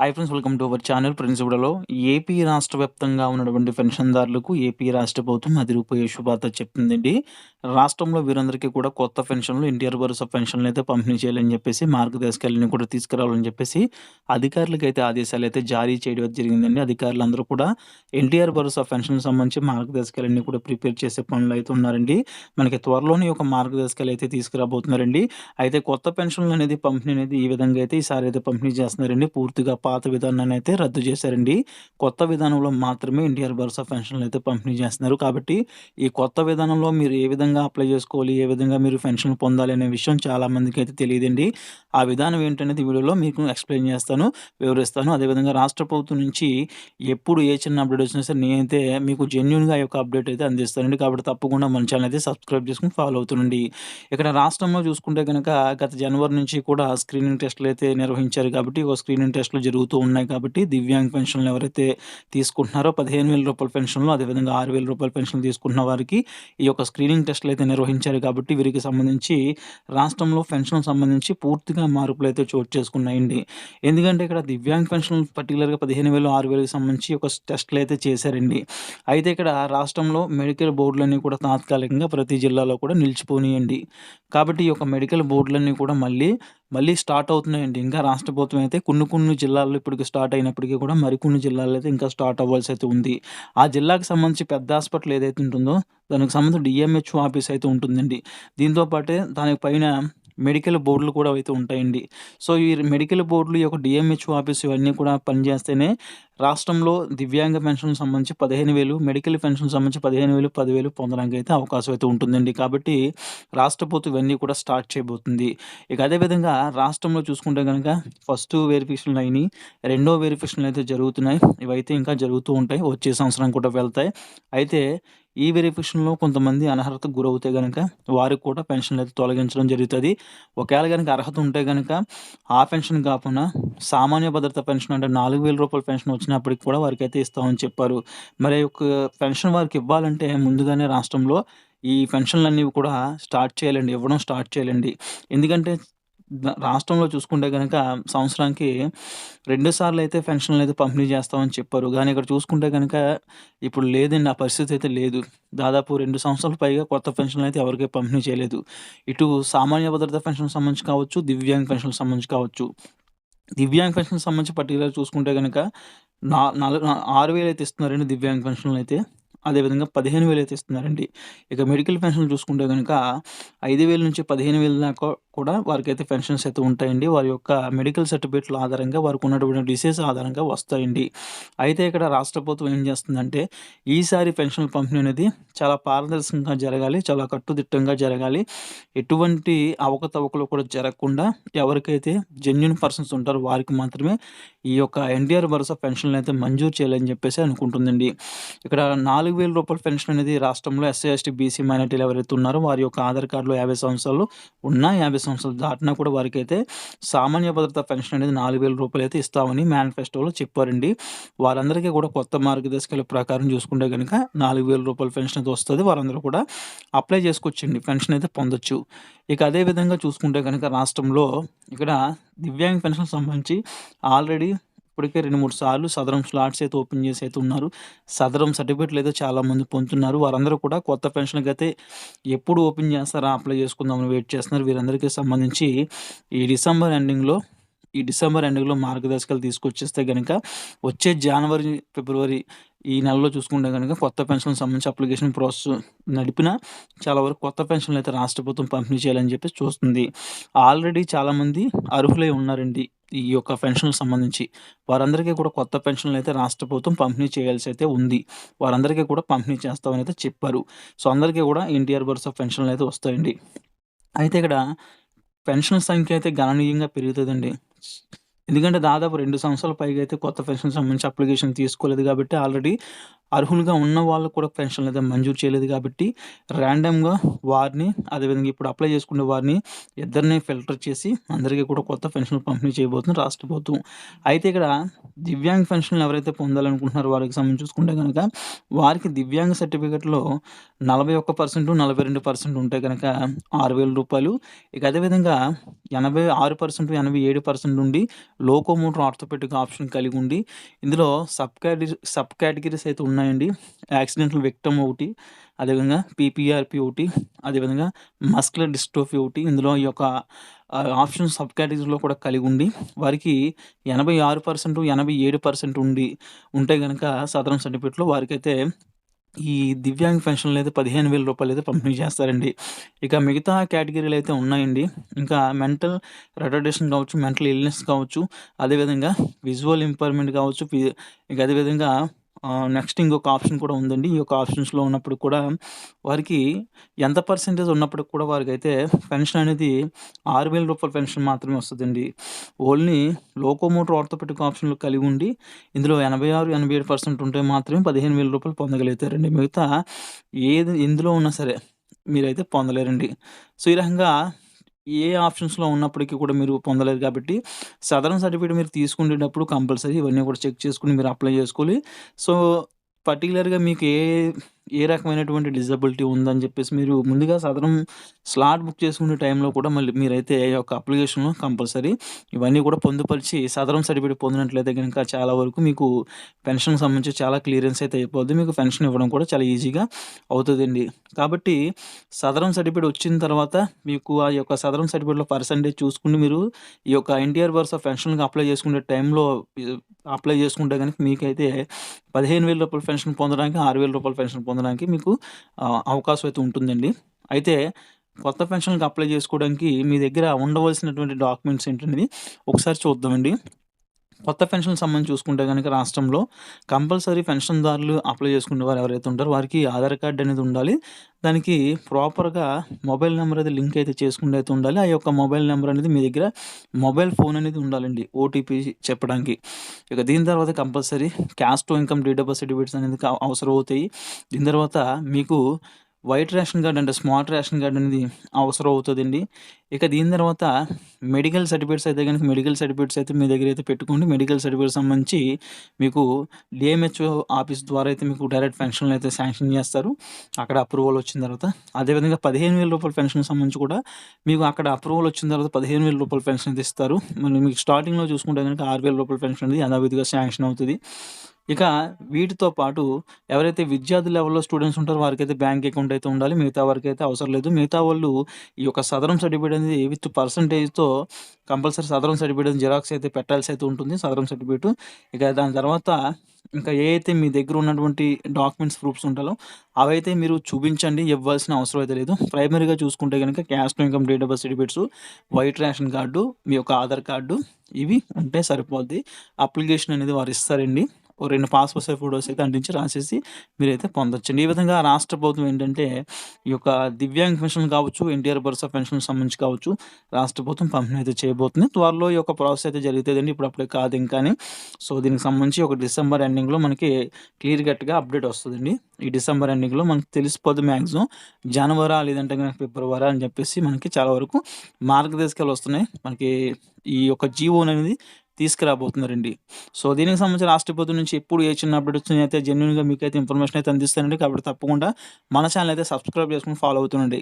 Hi friends welcome to our channel ప్రిన్సిపడలో AP రాష్ట్ర వ్యాప్తంగా ఉన్నటువంటి పెన్షన్దారులకు ఏపీ రాష్ట్ర ప్రభుత్వం అది రూపాయి శుభార్త చెప్తుందండి. రాష్ట్రంలో వీరందరికీ కూడా కొత్త పెన్షన్లు ఎన్టీఆర్ భరోసా పెన్షన్లు అయితే పంపిణీ చేయాలని చెప్పేసి మార్గదర్శకాలను కూడా తీసుకురావాలని చెప్పేసి అధికారులకు అయితే ఆదేశాలు అయితే జారీ చేయడం జరిగిందండి. అధికారులందరూ కూడా ఎన్టీఆర్ భరోసా పెన్షన్ సంబంధించి మార్గదర్శకాలన్నీ కూడా ప్రిపేర్ చేసే పనులు అయితే ఉన్నారండి. మనకి త్వరలోనే ఒక మార్గదర్శకాలు అయితే తీసుకురాబోతున్నారండి. అయితే కొత్త పెన్షన్లు అనేది పంపిణీ అనేది ఈ విధంగా అయితే ఈసారి అయితే పంపిణీ చేస్తున్నారండి. పూర్తిగా పాత విధానాన్ని అయితే రద్దు చేశారండి. కొత్త విధానంలో మాత్రమే ఎన్టీఆర్ భరోసా పెన్షన్లు అయితే పంపిణీ చేస్తున్నారు. కాబట్టి ఈ కొత్త విధానంలో మీరు ఏ విధంగా అప్లై చేసుకోవాలి ఏ విధంగా మీరు పెన్షన్ పొందాలి అనే విషయం చాలామందికి అయితే తెలియదండి. ఆ విధానం ఏంటనేది వీడియోలో మీకు ఎక్స్ప్లెయిన్ చేస్తాను వివరిస్తాను. అదేవిధంగా రాష్ట్ర ప్రభుత్వం నుంచి ఎప్పుడు ఏ చిన్న అప్డేట్ వచ్చినా సరే నేనైతే మీకు జెన్యున్గా యొక్క అప్డేట్ అయితే అందిస్తానండి. కాబట్టి తప్పకుండా మన ఛానల్ అయితే సబ్స్క్రైబ్ చేసుకుని ఫాలో అవుతుండండి. ఇక్కడ రాష్ట్రంలో చూసుకుంటే కనుక గత జనవరి నుంచి కూడా స్క్రీనింగ్ టెస్టులు అయితే నిర్వహించారు. కాబట్టి ఒక స్క్రీనింగ్ టెస్టులు పెరుగుతూ ఉన్నాయి కాబట్టి దివ్యాంగ్ పెన్షన్లు ఎవరైతే తీసుకుంటున్నారో పదిహేను వేల రూపాయల పెన్షన్లు అదేవిధంగా ఆరు వేల రూపాయల పెన్షన్లు తీసుకుంటున్న వారికి ఈ యొక్క స్క్రీనింగ్ టెస్టులు అయితే నిర్వహించారు కాబట్టి వీరికి సంబంధించి రాష్ట్రంలో పెన్షన్ సంబంధించి పూర్తిగా మార్పులు అయితే చోటు చేసుకున్నాయండి. ఎందుకంటే ఇక్కడ దివ్యాంగ్ పెన్షన్ పర్టికులర్గా పదిహేను వేలు ఆరు వేలకు సంబంధించి ఒక టెస్టులు అయితే చేశారండి. అయితే ఇక్కడ రాష్ట్రంలో మెడికల్ బోర్డులన్నీ కూడా తాత్కాలికంగా ప్రతి జిల్లాలో కూడా నిలిచిపోనియండి. కాబట్టి ఈ యొక్క మెడికల్ బోర్డులన్నీ కూడా మళ్ళీ మళ్ళీ స్టార్ట్ అవుతున్నాయండి. ఇంకా రాష్ట్ర ప్రభుత్వం అయితే కొన్ని కొన్ని జిల్లాల్లో ఇప్పటికి స్టార్ట్ అయినప్పటికీ కూడా మరికొన్ని జిల్లాల్లో అయితే ఇంకా స్టార్ట్ అవ్వాల్సి అయితే ఉంది. ఆ జిల్లాకు సంబంధించి పెద్ద హాస్పిటల్ ఏదైతే ఉంటుందో దానికి సంబంధించి డిఎంహెచ్ఓ ఆఫీస్ అయితే ఉంటుందండి. దీంతో పాటే దానికి పైన మెడికల్ బోర్డులు కూడా అయితే ఉంటాయండి. సో ఈ మెడికల్ బోర్డులు ఈ యొక్క డిఎంహెచ్ఓ ఆఫీస్ ఇవన్నీ కూడా పనిచేస్తేనే రాష్ట్రంలో దివ్యాంగ పెన్షన్ సంబంధించి పదిహేను వేలు మెడికల్ పెన్షన్ సంబంధించి పదిహేను వేలు పదివేలు పొందడానికి అయితే అవకాశం అయితే ఉంటుందండి. కాబట్టి రాష్ట్ర ప్రభుత్వం ఇవన్నీ కూడా స్టార్ట్ చేయబోతుంది. ఇక అదేవిధంగా రాష్ట్రంలో చూసుకుంటే కనుక ఫస్ట్ వెరిఫికేషన్లు అయినాయి రెండో వెరిఫికేషన్లు అయితే జరుగుతున్నాయి. ఇవైతే ఇంకా జరుగుతూ ఉంటాయి. వచ్చే సంవత్సరం కూడా వెళ్తాయి. అయితే ఈ వెరిఫికేషన్లో కొంతమంది అనర్హతకు గురవుతే కనుక వారికి కూడా పెన్షన్లు అయితే తొలగించడం జరుగుతుంది. ఒకవేళ కనుక అర్హత ఉంటే కనుక ఆ పెన్షన్ కాకుండా సామాన్య భద్రత పెన్షన్ అంటే నాలుగు వేల రూపాయల పెన్షన్ వచ్చినప్పటికి కూడా వారికి అయితే ఇస్తామని చెప్పారు. మరి ఒక పెన్షన్ వారికి ఇవ్వాలంటే ముందుగానే రాష్ట్రంలో ఈ పెన్షన్లు అనేవి కూడా స్టార్ట్ చేయాలండి ఇవ్వడం స్టార్ట్ చేయాలండి. ఎందుకంటే రాష్ట్రంలో చూసుకుంటే కనుక సంవత్సరానికి రెండు సార్లు అయితే పెన్షన్లు అయితే పంపిణీ చేస్తామని చెప్పారు. కానీ ఇక్కడ చూసుకుంటే కనుక ఇప్పుడు లేదండి ఆ పరిస్థితి అయితే లేదు. దాదాపు రెండు సంవత్సరాల పైగా కొత్త పెన్షన్లు అయితే ఎవరికీ పంపిణీ చేయలేదు. ఇటు సామాన్య భద్రత పెన్షన్ సంబంధించి కావచ్చు దివ్యాంగ్ పెన్షన్ సంబంధించి కావచ్చు. దివ్యాంగ్ పెన్షన్ సంబంధించి పర్టికులర్ చూసుకుంటే కనుక నా నాలుగు ఆరు వేలు అయితే ఇస్తున్నారండి దివ్యాంగ్ పెన్షన్లు అయితే. అదేవిధంగా పదిహేను వేలు అయితే ఇస్తున్నారండి. ఇక మెడికల్ పెన్షన్ చూసుకుంటే కనుక ఐదు వేల నుంచి పదిహేను వేల దాకా కూడా వారికైతే పెన్షన్స్ అయితే ఉంటాయండి. వారి యొక్క మెడికల్ సర్టిఫికేట్ల ఆధారంగా వారికి ఉన్నటువంటి డిసీజ్ ఆధారంగా వస్తాయండి. అయితే ఇక్కడ రాష్ట్ర ప్రభుత్వం ఏం చేస్తుందంటే ఈసారి పెన్షన్ పంపిణీ అనేది చాలా పారదర్శకంగా జరగాలి చాలా కట్టుదిట్టంగా జరగాలి. ఎటువంటి అవకతవకలు కూడా జరగకుండా ఎవరికైతే జెన్యున్ పర్సన్స్ ఉంటారో వారికి మాత్రమే ఈ యొక్క ఎన్టీఆర్ భరోసా పెన్షన్లు అయితే మంజూరు చేయాలని చెప్పేసి అనుకుంటుందండి. ఇక్కడ నాలుగు నాలుగు వేల రూపాయల పెన్షన్ అనేది రాష్ట్రంలో ఎస్సీ ఎస్టీ బీసీ మైనార్టీలు ఎవరైతే ఉన్నారో వారి యొక్క ఆధార్ కార్డులో యాభై సంవత్సరాలు ఉన్న యాభై సంవత్సరాలు దాటినా కూడా వారికి అయితే సామాన్య భద్రత పెన్షన్ అనేది నాలుగు వేల రూపాయలు అయితే ఇస్తామని మేనిఫెస్టోలో చెప్పారండి. వారందరికీ కూడా కొత్త మార్గదర్శకాల ప్రకారం చూసుకుంటే కనుక నాలుగు వేల రూపాయల పెన్షన్ అయితే వస్తుంది. వారందరూ కూడా అప్లై చేసుకోవచ్చండి. పెన్షన్ అయితే పొందొచ్చు. ఇక అదేవిధంగా చూసుకుంటే కనుక రాష్ట్రంలో ఇక్కడ దివ్యాంగ పెన్షన్ సంబంధించి ఆల్రెడీ ఇప్పటికే రెండు మూడు సార్లు సదరం స్లాట్స్ అయితే ఓపెన్ చేసి అయితే ఉన్నారు. సదరం సర్టిఫికేట్లు అయితే చాలామంది పొందుతున్నారు. వారందరూ కూడా కొత్త పెన్షన్కి అయితే ఎప్పుడు ఓపెన్ చేస్తారా అప్లై చేసుకుందామని వెయిట్ చేస్తున్నారు. వీరందరికీ సంబంధించి ఈ డిసెంబర్ ఎండింగ్లో ఈ డిసెంబర్ ఎండింగ్లో మార్గదర్శకాలు తీసుకొచ్చేస్తే కనుక వచ్చే జనవరి ఫిబ్రవరి ఈ నెలలో చూసుకుంటే కనుక కొత్త పెన్షన్ సంబంధించి అప్లికేషన్ ప్రాసెస్ నడిపిన చాలా వరకు కొత్త పెన్షన్లు అయితే రాష్ట్ర ప్రభుత్వం పంపిణీ చేయాలని చెప్పి చూస్తుంది. ఆల్రెడీ చాలామంది అర్హులై ఉన్నారండి ఈ యొక్క పెన్షన్లకు సంబంధించి. వారందరికీ కూడా కొత్త పెన్షన్లు అయితే రాష్ట్ర ప్రభుత్వం పంపిణీ చేయాల్సి అయితే ఉంది. వారందరికీ కూడా పంపిణీ చేస్తామని అయితే చెప్పారు. సో అందరికీ కూడా ఎన్టీఆర్ భరోసా పెన్షన్లు అయితే వస్తాయండి. అయితే ఇక్కడ పెన్షన్ సంఖ్య అయితే గణనీయంగా పెరుగుతుందండి. ఎందుకంటే దాదాపు రెండు సంవత్సరాల పైగా అయితే కొత్త పెన్షన్ సంబంధించి అప్లికేషన్ తీసుకోలేదు కాబట్టి ఆల్రెడీ అర్హులుగా ఉన్న వాళ్ళకి కూడా పెన్షన్‌లయితే మంజూరు చేయలేదు కాబట్టి ర్యాండమ్‌గా వారిని అదేవిధంగా ఇప్పుడు అప్లై చేసుకునే వారిని ఇద్దరిని ఫిల్టర్ చేసి అందరికీ కూడా కొత్త పెన్షన్‌లు పంపిణీ చేయబోతుంది రాష్ట్ర ప్రభుత్వం. అయితే ఇక్కడ దివ్యాంగ పెన్షన్‌లు ఎవరైతే పొందాలనుకుంటున్నారో వారికి సంబంధించి చూసుకుంటే కనుక వారికి దివ్యాంగ సర్టిఫికేట్‌లో 41% 42% ఉంటే కనుక ఆరు వేల రూపాయలు ఇక అదేవిధంగా 86%, 87% నుండి లోకోమోటర్ ఆర్థోపెటిక్ ఆప్షన్ కలిగి ఉండి ఇందులో సబ్ కేటగిరీ సబ్ కేటగిరీస్ అయితే ఉన్నాయి ఉన్నాయండి. యాక్సిడెంటల్ విక్టమ్ ఒకటి, అదేవిధంగా పీపీఆర్పి ఒకటి, అదేవిధంగా మస్కులర్ డిస్ట్రోఫీ ఒకటి. ఇందులో ఈ యొక్క ఆప్షన్ సబ్ కేటగిరీలో కూడా కలిగి ఉండి వారికి 86%, 87% ఉండి ఉంటే కనుక సదరం సర్టిఫికేట్‌లో వారికైతే ఈ దివ్యాంగ్ పెన్షన్‌లయితే రూ. 15,000 అయితే పంపిణీ చేస్తారండి. ఇక మిగతా కేటగిరీలు అయితే ఉన్నాయండి. ఇంకా మెంటల్ రెటర్డేషన్ కావచ్చు, మెంటల్ ఇల్‌నెస్ కావచ్చు, అదేవిధంగా విజువల్ ఇంపైర్‌మెంట్ కావచ్చు, ఇక అదేవిధంగా నెక్స్ట్ ఇంకొక ఆప్షన్ కూడా ఉందండి. ఈ యొక్క ఆప్షన్స్‌లో ఉన్నప్పుడు కూడా వారికి ఎంత పర్సెంటేజ్ ఉన్నప్పటికి కూడా వారికైతే పెన్షన్ అనేది ఆరు వేల రూపాయల పెన్షన్ మాత్రమే వస్తుందండి ఓన్లీ లోకోమోటర్ ఆర్థోపెటిక్ ఆప్షన్‌లు కలిగి ఉండి ఇందులో 86, 87% ఉంటే మాత్రమే రూ. 15,000 పొందగలుగుతారండి. మిగతా ఏది ఎందులో ఉన్నా సరే మీరైతే పొందలేరండి. సో, ఈ రకంగా ఏ ఆప్షన్స్‌లో ఉన్నప్పటికీ కూడా మీరు పొందలేరు కాబట్టి సదరన్ సర్టిఫికేట్ మీరు తీసుకునేటప్పుడు కంపల్సరీ ఇవన్నీ కూడా చెక్ చేసుకొని మీరు అప్లై చేసుకోవాలి. సో, పర్టిక్యులర్‌గా మీకు ఏ ఏ రకమైనటువంటి డిజబిలిటీ ఉందని చెప్పేసి మీరు ముందుగా సాధారణ స్లాట్ బుక్ చేసుకునే టైంలో కూడా మళ్ళీ మీరైతే ఈ యొక్క అప్లికేషన్‌లో కంపల్సరీ ఇవన్నీ కూడా పొందుపరిచి సాధారణ సర్టిఫికేట్ పొందినట్లయితే కనుక చాలా వరకు మీకు పెన్షన్‌కి సంబంధించి చాలా క్లియరెన్స్ అయితే అయిపోద్ది. మీకు పెన్షన్ ఇవ్వడం కూడా చాలా ఈజీగా అవుతుందండి కాబట్టి సదరం సర్టిఫికేట్ వచ్చిన తర్వాత మీకు ఆ యొక్క సదరం సర్టిఫికేట్‌లో పర్సంటేజ్ చూసుకుంటే మీరు ఈ యొక్క ఎన్టీఆర్ వర్స్ ఆఫ్ పెన్షన్‌కి అప్లై చేసుకునే టైంలో అప్లై చేసుకుంటే గనుక మీకైతే పదిహేను వేల రూపాయలు పెన్షన్ పొందడానికి, ఆరు వేల రూపాయలు పెన్షన్ పొందడానికి మీకు అవకాశం అయితే ఉంటుందండి. అయితే కొత్త పెన్షన్‌కి అప్లై చేసుకోవడానికి మీ దగ్గర ఉండవలసినటువంటి డాక్యుమెంట్స్ ఏంటనేది ఒకసారి చూద్దామండి. కొత్త పెన్షన్ సంబంధించి చూసుకుంటే కనుక రాష్ట్రంలో కంపల్సరీ పెన్షన్‌దారులు అప్లై చేసుకునే వారు ఎవరైతే ఉంటారో వారికి ఆధార్ కార్డ్ అనేది ఉండాలి. దానికి ప్రాపర్‌గా మొబైల్ నెంబర్ అయితే లింక్ అయితే చేసుకుంటే అయితే ఉండాలి. ఆ యొక్క మొబైల్ నెంబర్ అనేది మీ దగ్గర మొబైల్ ఫోన్ అనేది ఉండాలండి. ఓటీపీ చెప్పడానికి. ఇక దీని తర్వాత compulsory caste to income date of certificates అనేది అవసరం అవుతాయి. దీని తర్వాత మీకు వైట్ రేషన్ కార్డ్ అంటే స్మార్ట్ రేషన్ కార్డ్ అనేది అవసరం అవుతుందండి ఇక దీని తర్వాత మెడికల్ సర్టిఫికేట్స్ అయితే కనుక మెడికల్ సర్టిఫికేట్స్ అయితే మీ దగ్గర అయితే పెట్టుకోండి. మెడికల్ సర్టిఫికేట్ సంబంధించి మీకు డీఎంహెచ్ఓ ఆఫీస్ ద్వారా అయితే మీకు డైరెక్ట్ పెన్షన్‌లు అయితే శాంక్షన్ చేస్తారు. అక్కడ అప్రూవల్ వచ్చిన తర్వాత అదేవిధంగా పదిహేను వేల రూపాయల పెన్షన్ సంబంధించి కూడా మీకు అక్కడ అప్రూవల్ వచ్చిన తర్వాత పదిహేను వేల రూపాయల పెన్షన్ అయితే ఇస్తారు. మరి మీకు స్టార్టింగ్‌లో చూసుకుంటే కనుక ఆరు వేల రూపాయల పెన్షన్ అనేది యథావిధిగా శాంక్షన్ అవుతుంది ఇక వీటితో పాటు ఎవరైతే విద్యార్థి లెవెల్‌లో స్టూడెంట్స్ ఉంటారో వారికైతే బ్యాంక్ అకౌంట్ అయితే ఉండాలి. మిగతా వారికి అయితే అవసరం లేదు. మిగతా వాళ్ళు ఈ యొక్క సదరం సర్టిఫికేట్ అనేది విత్ పర్సెంటేజ్‌తో కంపల్సరీ సదరం సర్టిఫికేట్ జిరాక్స్ అయితే పెట్టాల్సి అయితే ఉంటుంది. సదరం సర్టిఫికేట్. ఇక దాని తర్వాత ఇంకా ఏ అయితే మీ దగ్గర ఉన్నటువంటి డాక్యుమెంట్స్, ప్రూఫ్స్ ఉంటాయో అవైతే మీరు చూపించండి. ఇవ్వాల్సిన అవసరం అయితే లేదు. ప్రైమరీగా చూసుకుంటే కనుక caste to income date of birth certificates, white ration card, మీ యొక్క ఆధార్ కార్డు ఇవి ఉంటే సరిపోద్ది. అప్లికేషన్ అనేది వారు ఇస్తారండి. ఓ రెండు పాస్‌పోర్ట్ సైజ్ ఫోటోస్ అయితే అంటించి రాసేసి మీరైతే పొందొచ్చండి. ఈ విధంగా రాష్ట్ర ప్రభుత్వం ఏంటంటే ఈ యొక్క దివ్యాంగ్ పెన్షన్ కావచ్చు, ఎన్టీఆర్ భరోసా పెన్షన్ సంబంధించి కావచ్చు రాష్ట్ర ప్రభుత్వం పంపిణీ అయితే చేయబోతుంది. త్వరలో ఈ యొక్క ప్రాసెస్ అయితే జరుగుతుందండి ఇప్పుడు అప్పుడే కాదు ఇంకానే సో, దీనికి సంబంధించి ఒక డిసెంబర్ ఎండింగ్‌లో మనకి క్లియర్ కట్‌గా అప్డేట్ వస్తుందండి ఈ డిసెంబర్ ఎండింగ్‌లో మనకు తెలిసిపోద్ది మ్యాక్సిమం జనవరా లేదంటే గనక ఫిబ్రవరా అని చెప్పేసి మనకి చాలా వరకు మార్గదర్శకాలు వస్తున్నాయి. మనకి ఈ యొక్క జీవో అనేది తీసుకురాబోతున్నారండి. సో, దీనికి సంబంధించి రాష్ట్ర ప్రభుత్వం నుంచి ఎప్పుడు ఏ చిన్న అప్డేట్ వచ్చినా అయితే జెన్యూన్‌గా మీకైతే ఇన్ఫర్మేషన్ అయితే అందిస్తానండి. కాబట్టి తప్పకుండా మన ఛానల్ అయితే సబ్స్క్రైబ్ చేసుకుని ఫాలో అవుతుండండి.